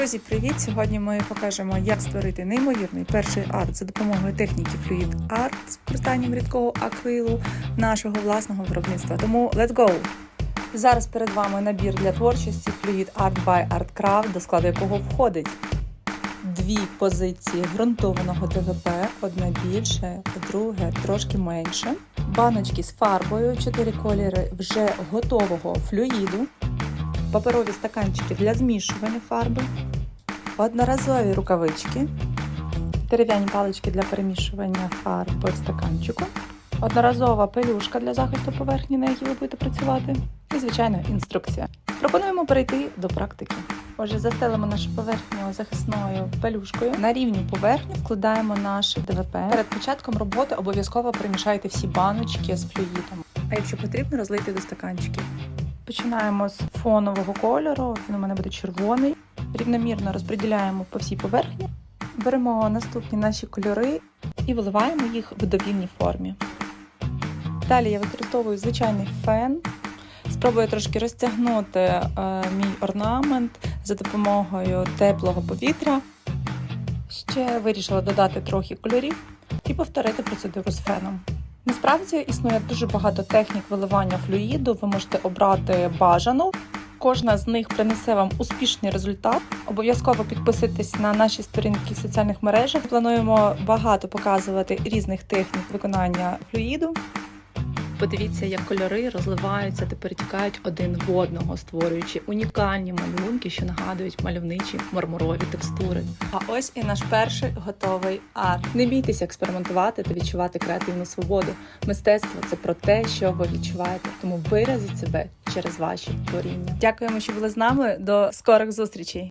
Друзі, привіт! Сьогодні ми покажемо, як створити неймовірний перший арт за допомогою техніки Fluid Art з використанням рідкого акрилу нашого власного виробництва. Тому let's go! Зараз перед вами набір для творчості Fluid Art by Artcraft, до складу якого входить дві позиції ґрунтованого ДВП, одна більше, друге трошки менше. Баночки з фарбою, чотири кольори вже готового флюїду, паперові стаканчики для змішування фарби, одноразові рукавички, дерев'яні палички для перемішування фарби в стаканчику, одноразова пелюшка для захисту поверхні, на якій ви будете працювати, і, звичайно, інструкція. Пропонуємо перейти до практики. Отже, застелимо нашу поверхню захисною пелюшкою. На рівню поверхні вкладаємо наше ДВП. Перед початком роботи обов'язково перемішайте всі баночки з флюїдом. А якщо потрібно, розлийте до стаканчиків. Починаємо з фонового кольору. Він у мене буде червоний. Рівномірно розподіляємо по всій поверхні. Беремо наступні наші кольори і виливаємо їх в довільній формі. Далі я використовую звичайний фен. Спробую трошки розтягнути е, мій орнамент за допомогою теплого повітря. Ще вирішила додати трохи кольорів і повторити процедуру з феном. Насправді існує дуже багато технік виливання флюїду. Ви можете обрати бажану. Кожна з них принесе вам успішний результат. Обов'язково підписуйтесь на наші сторінки в соціальних мережах. Плануємо багато показувати різних технік виконання флюїду. Подивіться, як кольори розливаються та перетікають один в одного, створюючи унікальні малюнки, що нагадують мальовничі мармурові текстури. А ось і наш перший готовий арт. Не бійтеся експериментувати та відчувати креативну свободу. Мистецтво це про те, що ви відчуваєте, тому виразіть себе через ваші творіння. Дякуємо, що були з нами. До скорих зустрічей!